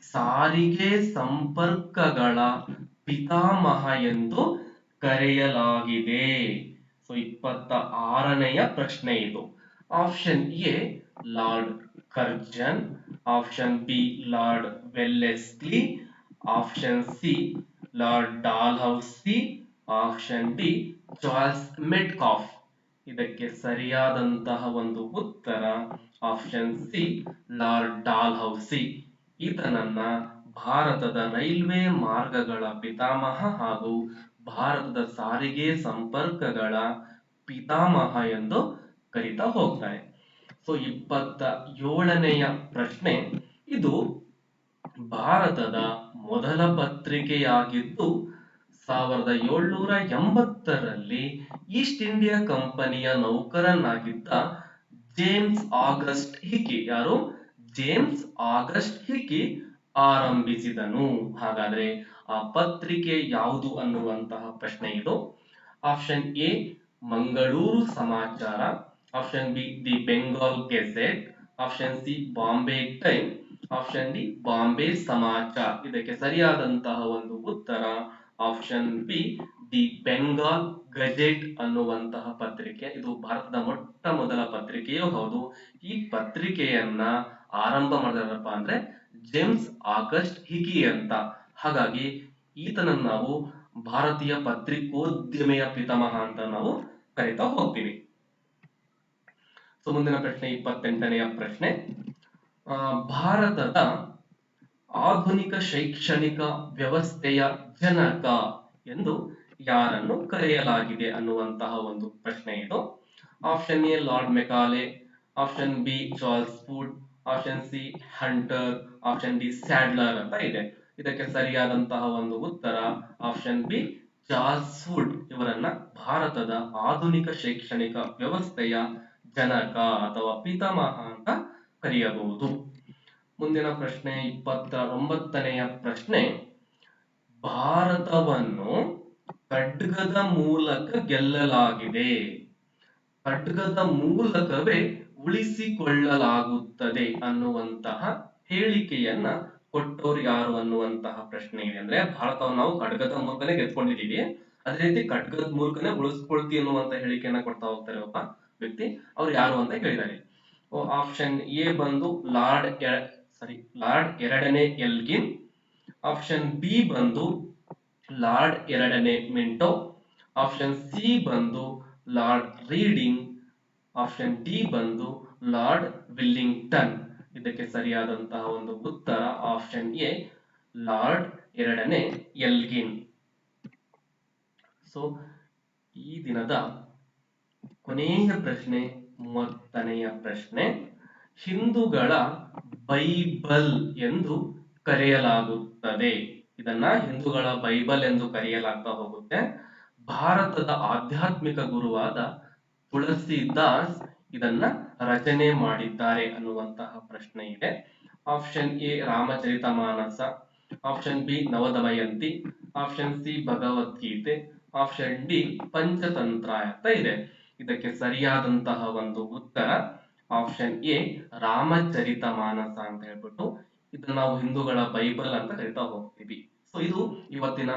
ಸಾರಿಗೆ ಸಂಪರ್ಕಗಳ ಪಿತಾಮಹ ಎಂದು ಕರೆಯಲಾಗಿದೆ. ಸೊ ಇಪ್ಪತ್ತ ಆರನೆಯ ಪ್ರಶ್ನೆ ಇದು. Option A Lord Curzon option B Lord Wellesley option C Lord Dalhousie option D Charles Metcalfe ಇದಕ್ಕೆ ಸರಿಯಾದಂತಹ ಒಂದು ಉತ್ತರ. ಆಪ್ಷನ್ ಸಿ ಲಾರ್ಡ್ ಡಾಲ್ಹೌಸಿ ಈತನನ್ನ ಭಾರತದ ರೈಲ್ವೆ ಮಾರ್ಗಗಳ ಪಿತಾಮಹ ಹಾಗೂ ಭಾರತದ ಸಾರಿಗೆ ಸಂಪರ್ಕಗಳ ಪಿತಾಮಹ ಎಂದು ಕರೀತಾ ಹೋಗ್ತಾರೆ. ಸೊ ಇಪ್ಪತ್ತ ಏಳನೆಯ ಪ್ರಶ್ನೆ, ಇದು ಭಾರತದ ಮೊದಲ ಪತ್ರಿಕೆಯಾಗಿದ್ದು ಸಾವಿರದ ಏಳ್ನೂರ ಎಂಬತ್ತರಲ್ಲಿ ಈಸ್ಟ್ ಇಂಡಿಯಾ ಕಂಪನಿಯ ನೌಕರನಾಗಿದ್ದ ಜೇಮ್ಸ್ ಆಗಸ್ಟ್ ಹಿಕಿ. ಯಾರು? ಜೇಮ್ಸ್ ಆಗಸ್ಟ್ ಹಿಕಿ ಆರಂಭಿಸಿದನು. ಹಾಗಾದ್ರೆ ಆ ಪತ್ರಿಕೆ ಯಾವುದು ಅನ್ನುವಂತಹ ಪ್ರಶ್ನೆ ಇದು. Option A, Mangaluru Samachara. Option B, the Bengal gazette. Option C, Bombay time. Option D, Bombay Samachara. ಇದಕ್ಕೆ ಸರಿಯಾದಂತಹ ಒಂದು ಉತ್ತರ. Option B, the Bengal gazette ಅನ್ನುವಂತಹ ಪತ್ರಿಕೆ. ಇದು ಭಾರತದ ಮೊಟ್ಟ ಮೊದಲ ಪತ್ರಿಕೆಯೂ ಹೌದು. ಈ ಪತ್ರಿಕೆಯನ್ನ ಆರಂಭ ಮಾಡಿದಾರಪ್ಪ ಅಂದ್ರೆ ಜೇಮ್ಸ್ ಆಗಸ್ಟ್ ಹಿಕಿ ಅಂತ. ಹಾಗಾಗಿ ಈತನನ್ನು ನಾವು ಭಾರತೀಯ ಪತ್ರಿಕೋದ್ಯಮೆಯ ಪಿತಾಮಹ ಅಂತ ನಾವು ಕರಿತಾ ಹೋಗ್ತೀವಿ. ಸೊ, ಮುಂದಿನ ಪ್ರಶ್ನೆ, ಇಪ್ಪತ್ತೆಂಟನೆಯ ಪ್ರಶ್ನೆ. ಭಾರತದ ಆಧುನಿಕ ಶೈಕ್ಷಣಿಕ ವ್ಯವಸ್ಥೆಯ ಜನಕ ಎಂದು ಯಾರನ್ನು ಕರೆಯಲಾಗಿದೆ ಅನ್ನುವಂತಹ ಒಂದು ಪ್ರಶ್ನೆ ಇದು. Option A, Lord Macaulay. Option B, Charles Wood. Option C Hunter option D Sadler ಅಂತ ಇದೆ. ಇದಕ್ಕೆ ಸರಿಯಾದಂತಹ ಒಂದು ಉತ್ತರ ಆಪ್ಷನ್ ಬಿ ಚಾರ್ಲ್ಸ್ ಫುಡ್ ಇವರನ್ನ ಭಾರತದ ಆಧುನಿಕ ಶೈಕ್ಷಣಿಕ ವ್ಯವಸ್ಥೆಯ ಜನಕ ಅಥವಾ ಪಿತಾಮಹ ಅಂತ ಕರೆಯಬಹುದು. ಮುಂದಿನ ಪ್ರಶ್ನೆ ಇಪ್ಪತ್ತ ಒಂಬತ್ತನೆಯ ಪ್ರಶ್ನೆ. ಭಾರತವನ್ನು ಖಡ್ಗದ ಮೂಲಕ ಗೆಲ್ಲಲಾಗಿದೆ. ಖಡ್ಗದ ಮೂಲಕವೇ ಉಳಿಸಿಕೊಳ್ಳಲಾಗುತ್ತದೆ ಅನ್ನುವಂತಹ ಹೇಳಿಕೆಯನ್ನ ಕೊಟ್ಟವ್ರು ಯಾರು ಅನ್ನುವಂತಹ ಪ್ರಶ್ನೆ ಇದೆ. ಅಂದ್ರೆ ಭಾರತವನ್ನು ನಾವು ಖಡ್ಗದ ಮೂಲಕನೇ ಗೆದ್ಕೊಂಡಿದೀವಿ. ಅದೇ ರೀತಿ ಖಡ್ಗದ ಮೂಲಕನೇ ಉಳಿಸ್ಕೊಳ್ತೀವಿ ಅನ್ನುವಂತ ಹೇಳಿಕೆಯನ್ನ ಕೊಡ್ತಾ ಹೋಗ್ತಾರೆ ಒಬ್ಬ ವ್ಯಕ್ತಿ. ಅವ್ರು ಯಾರು ಅಂತ ಕೇಳಿದ್ದಾರೆ. ಆಪ್ಷನ್ ಎ ಬಂದು ಲಾರ್ಡ್ ಸಾರಿ ಲಾರ್ಡ್ ಎರಡನೇ ಎಲ್ಗಿನ್. ಆಪ್ಷನ್ ಬಿ ಬಂದು ಲಾರ್ಡ್ ಎರಡನೇ ಮಿಂಟೋ. ಆಪ್ಷನ್ ಸಿ ಬಂದು ಲಾರ್ಡ್ ರೀಡಿಂಗ್ ಆಪ್ಷನ್ ಡಿ ಬಂದು ಲಾರ್ಡ್ ವಿಲ್ಲಿಂಗ್ಟನ್. ಇದಕ್ಕೆ ಸರಿಯಾದಂತಹ ಒಂದು ಉತ್ತರ ಆಪ್ಷನ್ ಎ, ಲಾರ್ಡ್ ಎರಡನೇ ಎಲ್ಗಿನ್. ಸೊ ಈ ದಿನದ ಕೊನೆಯ ಪ್ರಶ್ನೆ, ಮೂವತ್ತನೆಯ ಪ್ರಶ್ನೆ, ಹಿಂದೂಗಳ ಬೈಬಲ್ ಎಂದು ಕರೆಯಲಾಗುತ್ತದೆ. ಇದನ್ನ ಹಿಂದೂಗಳ ಬೈಬಲ್ ಎಂದು ಕರೆಯಲಾಗ್ತಾ ಹೋಗುತ್ತೆ. ಭಾರತದ ಆಧ್ಯಾತ್ಮಿಕ ಗುರುವಾದ ತುಳಸಿದಾಸ್ ಇದನ್ನ ರಚನೆ ಮಾಡಿದ್ದಾರೆ ಅನ್ನುವಂತಹ ಪ್ರಶ್ನೆ ಇದೆ. Option A Ramcharitmanas option B, Navadamayanti. Option C, Bhagavad Gita. Option D Panchatantra ಅಂತ ಇದೆ. ಇದಕ್ಕೆ ಸರಿಯಾದಂತಹ ಒಂದು ಉತ್ತರ ಆಪ್ಷನ್ ಎ, ರಾಮಚರಿತ ಮಾನಸ ಅಂತ ಹೇಳ್ಬಿಟ್ಟು ಇದನ್ನ ನಾವು ಹಿಂದೂಗಳ ಬೈಬಲ್ ಅಂತ ಕರಿತಾ ಹೋಗ್ತೀವಿ. ಸೊ ಇದು ಇವತ್ತಿನ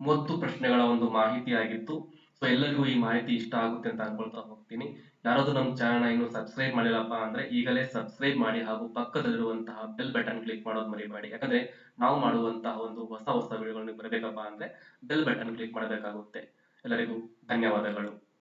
ಮೂವತ್ತು ಪ್ರಶ್ನೆಗಳ ಒಂದು ಮಾಹಿತಿ ಆಗಿತ್ತು ಸೊ ಎಲ್ಲರಿಗೂ ಈ ಮಾಹಿತಿ ಇಷ್ಟ ಆಗುತ್ತೆ ಅಂತ ಅನ್ಕೊಳ್ತಾ ಹೋಗ್ತೀನಿ. ಯಾರಾದ್ರೂ ನಮ್ಮ ಚಾನಲ್ ಇನ್ನು ಸಬ್ಸ್ಕ್ರೈಬ್ ಮಾಡಿಲ್ಲಪ್ಪ ಅಂದ್ರೆ ಈಗಲೇ ಸಬ್ಸ್ಕ್ರೈಬ್ ಮಾಡಿ ಹಾಗೂ ಪಕ್ಕದಲ್ಲಿರುವಂತಹ ಬೆಲ್ ಬಟನ್ ಕ್ಲಿಕ್ ಮಾಡೋದು ಮರಿಬೇಡಿ. ಯಾಕಂದ್ರೆ ನಾವು ಮಾಡುವಂತಹ ಒಂದು ಹೊಸ ಹೊಸ ವಿಡಿಯೋಗಳು ಬರಬೇಕಪ್ಪ ಅಂದ್ರೆ ಬೆಲ್ ಬಟನ್ ಕ್ಲಿಕ್ ಮಾಡಬೇಕಾಗುತ್ತೆ. ಎಲ್ಲರಿಗೂ ಧನ್ಯವಾದಗಳು.